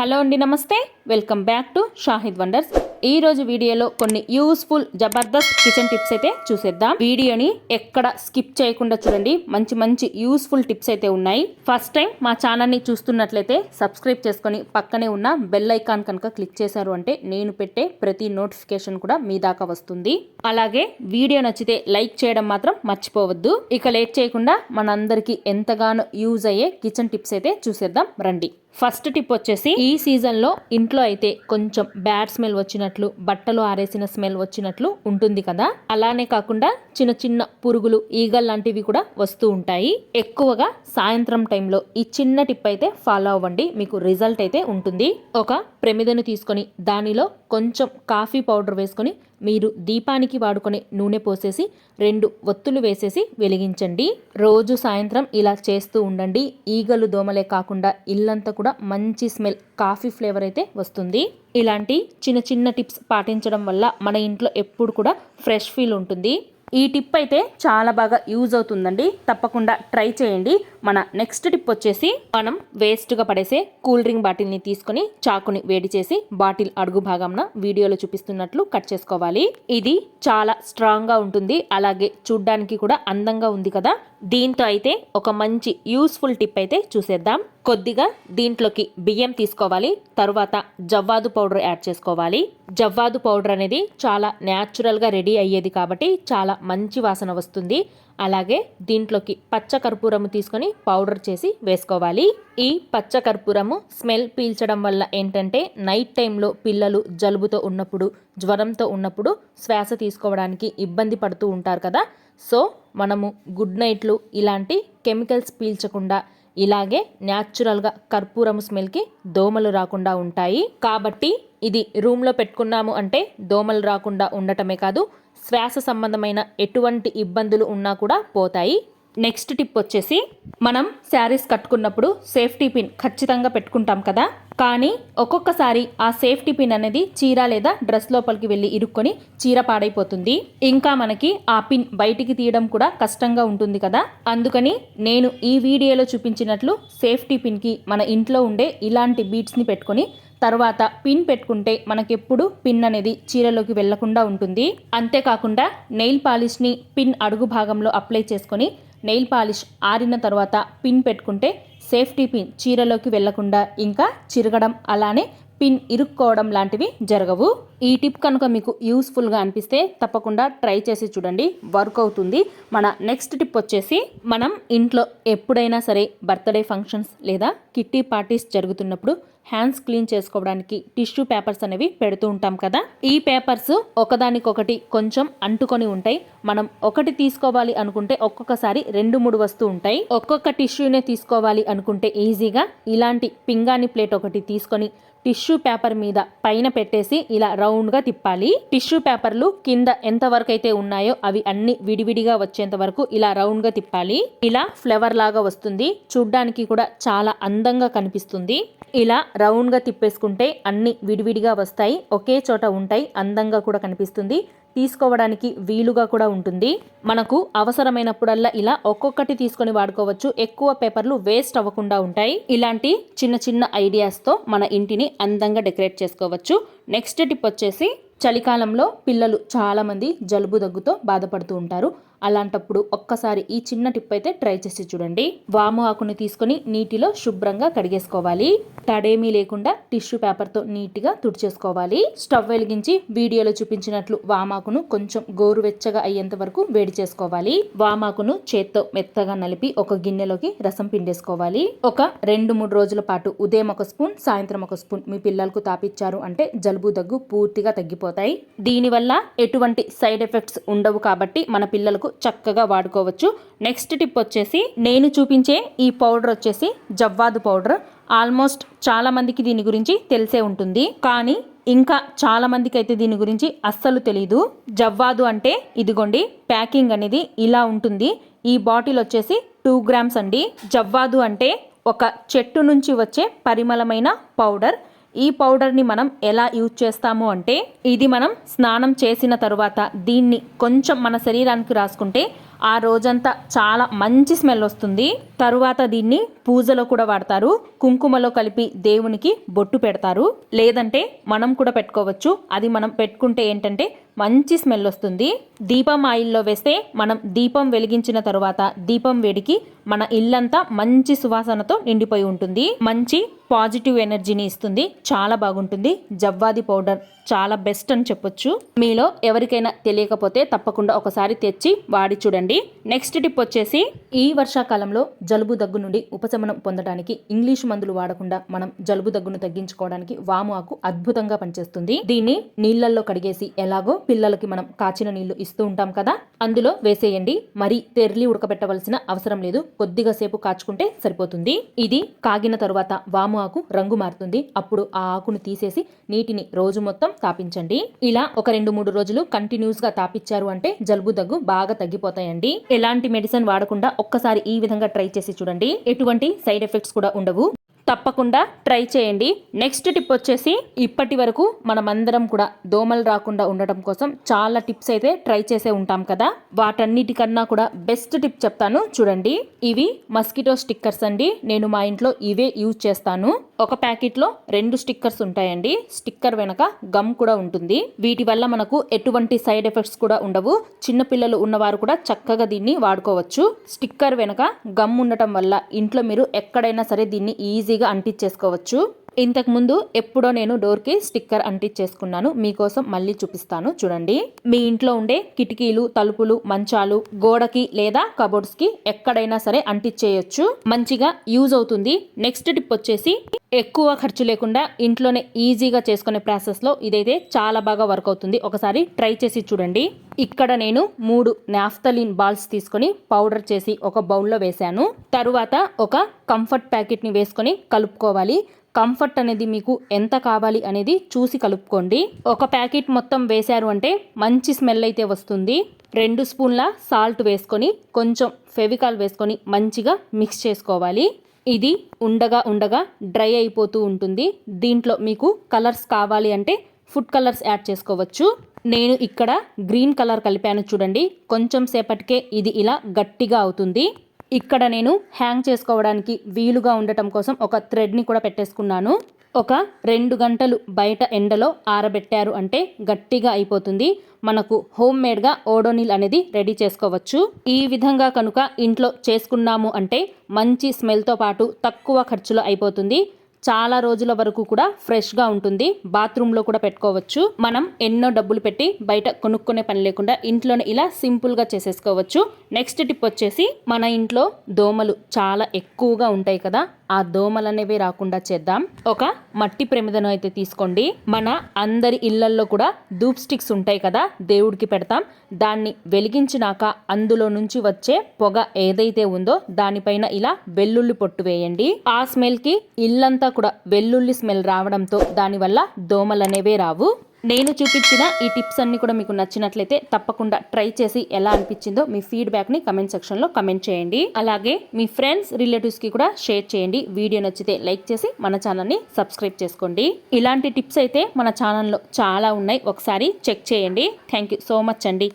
Hello అండి నమస్తే. Welcome back to Shahid wonders. ఈ రోజు వీడియోలో కొన్ని యూస్ఫుల్ జబర్దస్త్ కిచెన్ టిప్స్ అయితే చూసేద్దాం. వీడియోని ఎక్కడ స్కిప్ చేయకుండా చూడండి. మంచి మంచి యూస్ఫుల్ టిప్స్ అయితే ఉన్నాయి. ఫస్ట్ టైం మా ఛానల్ని చూస్తున్నట్లయితే సబ్స్క్రైబ్ చేసుకొని పక్కనే ఉన్న బెల్ ఐకాన్ కనుక క్లిక్ చేశారు అంటే నేను పెట్టే ప్రతి నోటిఫికేషన్ కూడా మీ దాకా వస్తుంది. అలాగే వీడియో నచ్చితే లైక్ చేయడం మాత్రం మర్చిపోవద్దు. ఇక లేట్ చేయకుండా మనందరికీ ఎంతగానో యూజ్ అయ్యే కిచెన్ టిప్స్ అయితే చూసేద్దాం. రండి. ఫస్ట్ టిప్ వచ్చేసి ఈ సీజన్లో ఇంట్లో అయితే కొంచెం బ్యాడ్ స్మెల్ వచ్చినట్లు బట్టలు ఆరేసిన స్మెల్ వచ్చినట్లు ఉంటుంది కదా? అలానే కాకుండా చిన్న చిన్న పురుగులు ఈగల్ లాంటివి కూడా వస్తూ ఉంటాయి. ఎక్కువగా సాయంత్రం టైంలో ఈ చిన్న టిప్ అయితే ఫాలో అవ్వండి. మీకు రిజల్ట్ అయితే ఉంటుంది. ఒక ప్రమిదను తీసుకొని దానిలో కొంచెం కాఫీ పౌడర్ వేసుకొని మీరు దీపానికి వాడుకునే నూనె పోసేసి రెండు ఒత్తులు వేసేసి వెలిగించండి. రోజు సాయంత్రం ఇలా చేస్తూ ఉండండి. ఈగలు దోమలే కాకుండా ఇల్లంతా కూడా మంచి స్మెల్ కాఫీ ఫ్లేవర్ అయితే వస్తుంది. ఇలాంటి చిన్న చిన్న టిప్స్ పాటించడం వల్ల మన ఇంట్లో ఎప్పుడు కూడా ఫ్రెష్ ఫీల్ ఉంటుంది. ఈ టిప్ అయితే చాలా బాగా యూజ్ అవుతుందండి. తప్పకుండా ట్రై చేయండి. మన నెక్స్ట్ టిప్ వచ్చేసి మనం వేస్ట్గా పడేసే కూల్ డ్రింక్ బాటిల్ని తీసుకొని చాకుని వేడి చేసి బాటిల్ అడుగు భాగంన వీడియోలో చూపిస్తున్నట్లు కట్ చేసుకోవాలి. ఇది చాలా స్ట్రాంగ్గా ఉంటుంది. అలాగే చూడ్డానికి కూడా అందంగా ఉంది కదా. దీంతో అయితే ఒక మంచి యూస్ఫుల్ టిప్ అయితే చూసేద్దాం. కొద్దిగా దీంట్లోకి బియ్యం తీసుకోవాలి తరువాత జవ్వాదు పౌడర్ యాడ్ చేసుకోవాలి. జవ్వాదు పౌడర్ అనేది చాలా న్యాచురల్గా రెడీ అయ్యేది కాబట్టి చాలా మంచి వాసన వస్తుంది. అలాగే దీంట్లోకి పచ్చ కర్పూరము తీసుకొని పౌడర్ చేసి వేసుకోవాలి. ఈ పచ్చ కర్పూరము స్మెల్ పీల్చడం వల్ల ఏంటంటే నైట్ టైంలో పిల్లలు జలుబుతో ఉన్నప్పుడు జ్వరంతో ఉన్నప్పుడు శ్వాస తీసుకోవడానికి ఇబ్బంది పడుతూ ఉంటారు కదా. సో మనము గుడ్ నైట్లు ఇలాంటి కెమికల్స్ పీల్చకుండా ఇలాగే న్యాచురల్గా కర్పూరం స్మెల్కి దోమలు రాకుండా ఉంటాయి. కాబట్టి ఇది రూమ్లో పెట్టుకున్నాము అంటే దోమలు రాకుండా ఉండటమే కాదు శ్వాస సంబంధమైన ఎటువంటి ఇబ్బందులు ఉన్నా కూడా పోతాయి. నెక్స్ట్ టిప్ వచ్చేసి మనం శారీస్ కట్టుకున్నప్పుడు సేఫ్టీ పిన్ ఖచ్చితంగా పెట్టుకుంటాం కదా. కానీ ఒక్కొక్కసారి ఆ సేఫ్టీ పిన్ అనేది చీర లేదా డ్రెస్ లోపలికి వెళ్ళి ఇరుక్కొని చీర పాడైపోతుంది. ఇంకా మనకి ఆ పిన్ బయటికి తీయడం కూడా కష్టంగా ఉంటుంది కదా. అందుకని నేను ఈ వీడియోలో చూపించినట్లు సేఫ్టీ పిన్కి మన ఇంట్లో ఉండే ఇలాంటి బీట్స్ని పెట్టుకొని తర్వాత పిన్ పెట్టుకుంటే మనకెప్పుడు పిన్ అనేది చీరలోకి వెళ్ళకుండా ఉంటుంది. అంతేకాకుండా నెయిల్ పాలిష్ని పిన్ అడుగు భాగంలో అప్లై చేసుకొని నెయిల్ పాలిష్ ఆరిన తర్వాత పిన్ పెట్టుకుంటే సేఫ్టీ పిన్ చీరలోకి వెళ్ళకుండా ఇంకా చిరగడం అలానే పిన్ ఇరుక్కోవడం లాంటివి జరగవు. ఈ టిప్ కనుక మీకు యూస్ఫుల్గా అనిపిస్తే తప్పకుండా ట్రై చేసి చూడండి. వర్క్ అవుతుంది. మన నెక్స్ట్ టిప్ వచ్చేసి మనం ఇంట్లో ఎప్పుడైనా సరే బర్త్డే ఫంక్షన్స్ లేదా కిట్టి పార్టీస్ జరుగుతున్నప్పుడు హ్యాండ్స్ క్లీన్ చేసుకోవడానికి టిష్యూ పేపర్స్ అనేవి పెడుతూ ఉంటాం కదా. ఈ పేపర్స్ ఒకదానికొకటి కొంచెం అంటుకొని ఉంటాయి. మనం ఒకటి తీసుకోవాలి అనుకుంటే ఒక్కొక్కసారి రెండు మూడు వస్తూ ఉంటాయి. ఒక్కొక్క టిష్యూనే తీసుకోవాలి అనుకుంటే ఈజీగా ఇలాంటి పింగాణి ప్లేట్ ఒకటి తీసుకొని టిష్యూ పేపర్ మీద పైన పెట్టేసి ఇలా రౌండ్గా తిప్పాలి. టిష్యూ పేపర్లు కింద ఎంత వరకు అయితే ఉన్నాయో అవి అన్ని విడివిడిగా వచ్చేంత వరకు ఇలా రౌండ్గా తిప్పాలి. ఇలా ఫ్లవర్ లాగా వస్తుంది. చూడ్డానికి కూడా చాలా అందంగా కనిపిస్తుంది. ఇలా రౌండ్గా తిప్పేసుకుంటే అన్ని విడివిడిగా వస్తాయి. ఒకే చోట ఉంటాయి. అందంగా కూడా కనిపిస్తుంది. తీసుకోవడానికి వీలుగా కూడా ఉంటుంది. మనకు అవసరమైనప్పుడల్లా ఇలా ఒక్కొక్కటి తీసుకొని వాడుకోవచ్చు. ఎక్కువ పేపర్లు వేస్ట్ అవ్వకుండా ఉంటాయి. ఇలాంటి చిన్న చిన్న ఐడియాస్తో మన ఇంటిని అందంగా డెకరేట్ చేసుకోవచ్చు. నెక్స్ట్ టిప్ వచ్చేసి చలికాలంలో పిల్లలు చాలామంది జలుబు దగ్గుతో బాధపడుతూ ఉంటారు. అలాంటప్పుడు ఒక్కసారి ఈ చిన్న టిప్ అయితే ట్రై చేసి చూడండి. వాము ఆకుని తీసుకొని నీటిలో శుభ్రంగా కడిగేసుకోవాలి. తడేమీ లేకుండా టిష్యూ పేపర్తో నీట్గా తుడిచేసుకోవాలి. స్టవ్ వెలిగించి వీడియోలో చూపించినట్లు వామాకును కొంచెం గోరువెచ్చగా అయ్యేంత వరకు వేడి చేసుకోవాలి. వామాకును చేత్తో మెత్తగా నలిపి ఒక గిన్నెలోకి రసం పిండేసుకోవాలి. ఒక రెండు మూడు రోజుల పాటు ఉదయం ఒక స్పూన్ సాయంత్రం ఒక స్పూన్ మీ పిల్లలకు తాపిచ్చారు అంటే జలుబు దగ్గు పూర్తిగా తగ్గిపోతాయి. దీనివల్ల ఎటువంటి సైడ్ ఎఫెక్ట్స్ ఉండవు కాబట్టి మన పిల్లలకు చక్కగా వాడుకోవచ్చు. నెక్స్ట్ టిప్ వచ్చేసి నేను చూపించే ఈ పౌడర్ వచ్చేసి జవ్వాదు పౌడర్ ఆల్మోస్ట్ చాలా మందికి దీని గురించి తెలిసే ఉంటుంది. కానీ ఇంకా చాలా మందికి అయితే దీని గురించి అస్సలు తెలియదు జవ్వాదు అంటే ఇదిగోండి ప్యాకింగ్ అనేది ఇలా ఉంటుంది. ఈ బాటిల్ వచ్చేసి టూ గ్రామ్స్ అండి. జవ్వాదు అంటే ఒక చెట్టు నుంచి వచ్చే పరిమళమైన పౌడర్ ఈ పౌడర్ని మనం ఎలా యూజ్ చేస్తాము అంటే ఇది మనం స్నానం చేసిన తరువాత దీన్ని కొంచెం మన శరీరానికి రాసుకుంటే ఆ రోజంతా చాలా మంచి స్మెల్ వస్తుంది. తరువాత దీన్ని పూజలో కూడా వాడతారు. కుంకుమలో కలిపి దేవునికి బొట్టు పెడతారు. లేదంటే మనం కూడా పెట్టుకోవచ్చు. అది మనం పెట్టుకుంటే ఏంటంటే మంచి స్మెల్ వస్తుంది. దీపం ఆయిల్లో వేస్తే మనం దీపం వెలిగించిన తరువాత దీపం వేడికి మన ఇల్లంతా మంచి సువాసనతో నిండిపోయి ఉంటుంది. మంచి పాజిటివ్ ఎనర్జీని ఇస్తుంది. చాలా బాగుంటుంది. జవ్వాది పౌడర్ చాలా బెస్ట్ అని చెప్పొచ్చు. మీలో ఎవరికైనా తెలియకపోతే తప్పకుండా ఒకసారి తెచ్చి వాడి చూడండి. నెక్స్ట్ టిప్ వచ్చేసి ఈ వర్షాకాలంలో జలుబు దగ్గు నుండి ఉపశమనం పొందడానికి ఇంగ్లీష్ మందులు వాడకుండా మనం జలుబు దగ్గును తగ్గించుకోవడానికి వాము ఆకు అద్భుతంగా పనిచేస్తుంది. దీన్ని నీళ్ళలో కడిగేసి ఎలాగో పిల్లలకి మనం కాచిన నీళ్ళు ఇస్తూ ఉంటాం కదా? అందులో వేసేయండి. మరి తెర్లి ఉడకబెట్టవలసిన అవసరం లేదు. కొద్దిగా సేపు కాచుకుంటే సరిపోతుంది. ఇది కాగిన తరువాత వాము ఆకు రంగు మారుతుంది. అప్పుడు ఆ ఆకును తీసేసి నీటిని రోజు మొత్తం తాపించండి. ఇలా ఒక రెండు మూడు రోజులు కంటిన్యూస్గా తాపించారు అంటే జలుబు దగ్గు బాగా తగ్గిపోతాయండి. ఎలాంటి మెడిసిన్ వాడకుండా ఒక్కసారి ఈ విధంగా ట్రై చేసి చూడండి. ఎటువంటి సైడ్ ఎఫెక్ట్స్ కూడా ఉండవు. తప్పకుండా ట్రై చేయండి. నెక్స్ట్ టిప్ వచ్చేసి ఇప్పటి వరకు మనమందరం కూడా దోమలు రాకుండా ఉండటం కోసం చాలా టిప్స్ అయితే ట్రై చేసే ఉంటాం కదా. వాటన్నిటికన్నా కూడా బెస్ట్ టిప్ చెప్తాను. చూడండి ఇవి మస్కిటో స్టిక్కర్స్ అండి. నేను మా ఇంట్లో ఇవే యూజ్ చేస్తాను. ఒక ప్యాకెట్లో రెండు స్టిక్కర్స్ ఉంటాయండి. స్టిక్కర్ వెనక గమ్ కూడా ఉంటుంది. వీటి వల్ల మనకు ఎటువంటి సైడ్ ఎఫెక్ట్స్ కూడా ఉండవు. చిన్నపిల్లలు ఉన్నవారు కూడా చక్కగా దీన్ని వాడుకోవచ్చు. స్టిక్కర్ వెనక గమ్ ఉండటం వల్ల ఇంట్లో మీరు ఎక్కడైనా సరే దీన్ని ఈజీగా అంటించేసుకోవచ్చు. ఇంతకుముందు ఎప్పుడో నేను డోర్కి స్టిక్కర్ అంటించేసుకున్నాను. మీకోసం మళ్ళీ చూపిస్తాను. చూడండి. మీ ఇంట్లో ఉండే కిటికీలు తలుపులు మంచాలు గోడకి లేదా కబోర్డ్స్కి ఎక్కడైనా సరే అంటించేయచ్చు. మంచిగా యూజ్ అవుతుంది. నెక్స్ట్ టిప్ వచ్చేసి ఎక్కువ ఖర్చు లేకుండా ఇంట్లోనే ఈజీగా చేసుకునే ప్రాసెస్లో ఇదైతే చాలా బాగా వర్క్ అవుతుంది. ఒకసారి ట్రై చేసి చూడండి. ఇక్కడ నేను మూడు నాఫ్తలిన్ బాల్స్ తీసుకొని పౌడర్ చేసి ఒక బౌల్లో వేశాను. తరువాత ఒక కంఫర్ట్ ప్యాకెట్ని వేసుకొని కలుపుకోవాలి. కంఫర్ట్ అనేది మీకు ఎంత కావాలి అనేది చూసి కలుపుకోండి. ఒక ప్యాకెట్ మొత్తం వేశారు అంటే మంచి స్మెల్ అయితే వస్తుంది. రెండు స్పూన్ల సాల్ట్ వేసుకొని కొంచెం ఫెవికాల్ వేసుకొని మంచిగా మిక్స్ చేసుకోవాలి. ఇది ఉండగా ఉండగా డ్రై అయిపోతూ ఉంటుంది. దీంట్లో మీకు కలర్స్ కావాలి అంటే ఫుడ్ కలర్స్ యాడ్ చేసుకోవచ్చు. నేను ఇక్కడ గ్రీన్ కలర్ కలిపాను చూడండి. కొంచెం సేపటికే ఇది ఇలా గట్టిగా అవుతుంది. ఇక్కడ నేను హ్యాంగ్ చేసుకోవడానికి వీలుగా ఉండటం కోసం ఒక థ్రెడ్ని కూడా పెట్టేసుకున్నాను. ఒక రెండు గంటలు బయట ఎండలో ఆరబెట్టారు అంటే గట్టిగా అయిపోతుంది. మనకు హోమ్ మేడ్గా ఓడోనిల్ అనేది రెడీ చేసుకోవచ్చు. ఈ విధంగా కనుక ఇంట్లో చేసుకున్నాము అంటే మంచి స్మెల్తో పాటు తక్కువ ఖర్చులో అయిపోతుంది. చాలా రోజుల వరకు కూడా ఫ్రెష్గా ఉంటుంది. బాత్రూంలో కూడా పెట్టుకోవచ్చు. మనం ఎన్నో డబ్బులు పెట్టి బయట కొనుక్కునే పని లేకుండా ఇంట్లోనే ఇలా సింపుల్గా చేసేసుకోవచ్చు. నెక్స్ట్ టిప్ వచ్చేసి మన ఇంట్లో దోమలు చాలా ఎక్కువగా ఉంటాయి కదా. ఆ దోమలు అనేవి రాకుండా చేద్దాం. ఒక మట్టి ప్రమిదను అయితే తీసుకోండి. మన అందరి ఇళ్ళల్లో కూడా ధూప్ స్టిక్స్ ఉంటాయి కదా దేవుడికి పెడతాం. దాన్ని వెలిగించినాక అందులో నుంచి వచ్చే పొగ ఏదైతే ఉందో దానిపైన ఇలా వెల్లుల్లి పొట్టు వేయండి. ఆ స్మెల్కి ఇల్లంతా కూడా వెల్లుల్లి స్మెల్ రావడంతో దానివల్ల దోమలు అనేవే రావు. నేను చూపించిన ఈ టిప్స్ అన్ని కూడా మీకు నచ్చినట్లయితే తప్పకుండా ట్రై చేసి ఎలా అనిపించిందో మీ ఫీడ్బ్యాక్ని కమెంట్ సెక్షన్లో కమెంట్ చేయండి. అలాగే మీ ఫ్రెండ్స్ రిలేటివ్స్కి కూడా షేర్ చేయండి. వీడియో నచ్చితే లైక్ చేసి మన ఛానల్ని సబ్స్క్రైబ్ చేసుకోండి. ఇలాంటి టిప్స్ అయితే మన ఛానల్లో చాలా ఉన్నాయి. ఒకసారి చెక్ చేయండి. థ్యాంక్ యూ సో మచ్ అండి.